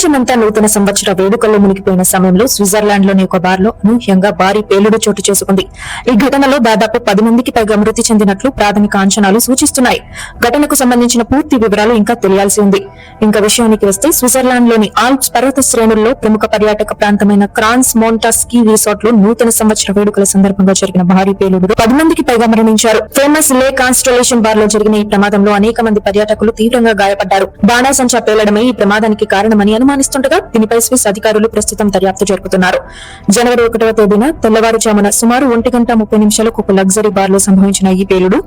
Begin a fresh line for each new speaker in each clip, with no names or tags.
ప్రపంచమంతా నూతన సంవత్సర వేడుకల్లో మునిగిపోయిన సమయంలో స్విట్జర్లాండ్లోని ఒక బార్లో అనూహ్యంగా భారీ పేలుడు చోటు చేసుకుంది. ఈ ఘటనలో దాదాపు పది మందికి పైగా మృతి చెందినట్లు ప్రాథమిక అంచనాలు సూచిస్తున్నాయి. ఘటనకు సంబంధించిన పూర్తి వివరాలు ఇంకా తెలియాల్సి ఉంది. ఇంకా విషయానికి వస్తే స్విట్జర్లాండ్లోని ఆల్ప్స్ పర్వత శ్రేణుల్లో ప్రముఖ పర్యాటక ప్రాంతమైన క్రాన్స్ మోంటా స్కీ రిసార్ట్లో నూతన సంవత్సర వేడుకల సందర్భంగా జరిగిన భారీ పేలుడు పది మందికి పైగా మరణించారు. ఫేమస్ లే కాన్స్టలేషన్ బార్లో జరిగిన ఈ ప్రమాదంలో అనేక మంది పర్యాటకులు తీవ్రంగా గాయపడ్డారు. బాణాసంచా పేలడమే ఈ ప్రమాదానికి కారణమని అనుమానిస్తుండగా దీనిపై స్విస్ అధికారులు ప్రస్తుతం దర్యాప్తు జరుపుతున్నారు. జనవరి ఒకటవ తేదీన తెల్లవారుజామున సుమారు ఒంటి గంట ముప్పై నిమిషాలకు ఒక లగ్జరీ బార్లో సంభవించిన ఈ పేలుడు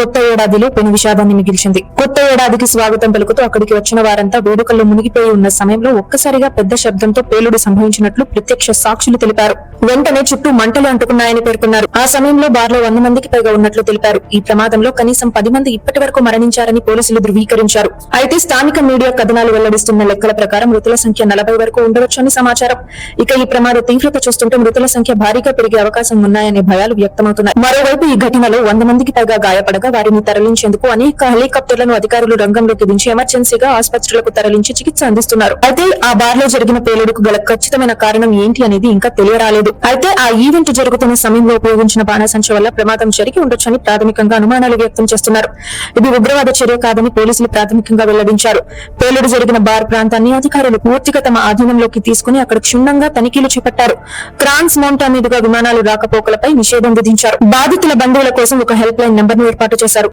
కొత్త ఏడాదిలో పెను విషాదాన్ని మిగిల్చింది. కొత్త ఏడాదికి స్వాగతం పలుకుతూ అక్కడికి వచ్చిన వారంతా వేడుకల్లో మునిగిపోయి ఉన్న సమయంలో ఒక్కసారిగా పెద్ద శబ్దంతో పేలుడు సంభవించినట్లు ప్రత్యక్ష సాక్షులు తెలిపారు. వెంటనే చుట్టూ మంటలు అంటుకున్నాయని పేర్కొన్నారు. ఆ సమయంలో బార్లో వంద మందికి పైగా ఉన్నట్లు తెలిపారు. ఈ ప్రమాదంలో కనీసం పది మంది ఇప్పటి వరకు మరణించారని పోలీసులు ధృవీకరించారు. అయితే స్థానిక మీడియా కథనాలు వెల్లడిస్తున్న లెక్కల ప్రకారం మృతుల సంఖ్య నలభై వరకు ఉండవచ్చని సమాచారం. ఇక ఈ ప్రమాద తీవ్రత చూస్తుంటే మృతుల సంఖ్య భారీగా పెరిగే అవకాశం ఉన్నాయనే భయాలు వ్యక్తమవుతున్నాయి. మరోవైపు ఈ ఘటనలో వంద మందికి పైగా గాయపడగా వారిని తరలించేందుకు అనేక హెలికాప్టర్లను అధికారులు రంగంలోకి దించి ఎమర్జెన్సీగా ఆసుపత్రులకు తరలించి చికిత్స అందిస్తున్నారు. అయితే ఆ బార్లో జరిగిన పేలుడుకు గల ఖచ్చితమైన కారణం ఏంటి అనేది ఇంకా తెలియరాలేదు. అయితే ఆ ఈవెంట్ జరుగుతున్న సమయంలో ఉపయోగించిన బాణాసంచ వల్ల ప్రమాదం జరిగి ఉండొచ్చని ప్రాథమికంగా అనుమానాలు వ్యక్తం చేస్తున్నారు. ఇది ఉగ్రవాద చర్య కాదని పోలీసులు ప్రాథమికంగా వెల్లడించారు. పేలుడు జరిగిన బార్ ప్రాంతాన్ని అధికారులు పూర్తిగా తమ ఆధీనంలోకి తీసుకుని అక్కడ క్షుణ్ణంగా తనిఖీలు చేపట్టారు. క్రాన్స్ మౌంటా మీదుగా విమానాలు రాకపోకలపై నిషేధం విధించారు. బాధితుల బంధువుల కోసం ఒక హెల్ప్ లైన్ నెంబర్ను ఏర్పాటు చేశారు.